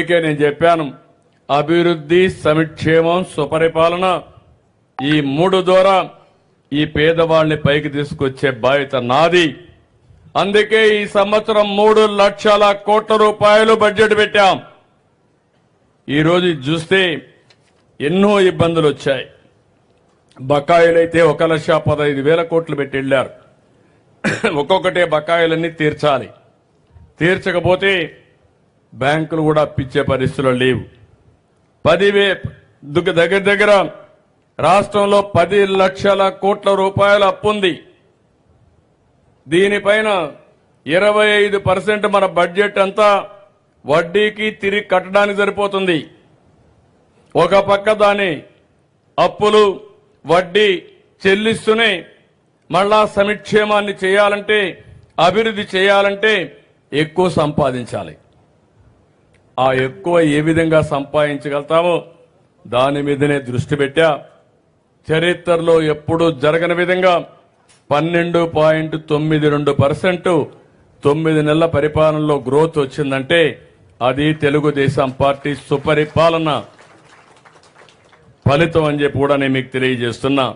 అందుకే నేను చెప్పాను అభివృద్ధి సంక్షేమం సుపరిపాలన ఈ మూడు ద్వారా ఈ పేదవాళ్ళని పైకి తీసుకొచ్చే బాధ్యత నాది. అందుకే ఈ సంవత్సరం మూడు లక్షల కోట్ల రూపాయలు బడ్జెట్ పెట్టాం. ఈరోజు చూస్తే ఎన్నో ఇబ్బందులు వచ్చాయి. బకాయిలైతే ఒక లక్ష పదహైదు వేల కోట్లు పెట్టి వెళ్ళారు. ఒక్కొక్కటే బకాయిలన్నీ తీర్చాలి. తీర్చకపోతే బ్యాంకులు కూడా అప్పించే పరిస్థితులు లేవు. పదివే దగ్గర దగ్గర రాష్ట్రంలో పది లక్షల కోట్ల రూపాయల అప్పుంది దీనిపైన ఇరవై ఐదు పర్సెంట్ మన బడ్జెట్ అంతా వడ్డీకి తిరిగి కట్టడానికి సరిపోతుంది. ఒక పక్క దాని అప్పులు వడ్డీ చెల్లిస్తూనే మళ్ళా సమిక్షేమాన్ని చేయాలంటే అభివృద్ధి చేయాలంటే ఎక్కువ సంపాదించాలి. ఆ ఎక్కువ ఏ విధంగా సంపాదించగలుగుతామో దాని మీదనే దృష్టి పెట్టా. చరిత్రలో ఎప్పుడూ జరగని విధంగా పన్నెండు పాయింట్ తొమ్మిది రెండు పర్సెంట్ తొమ్మిది నెలల పరిపాలనలో గ్రోత్ వచ్చిందంటే అది తెలుగుదేశం పార్టీ సుపరిపాలన ఫలితం అని చెప్పి కూడా నేను మీకు తెలియజేస్తున్నా.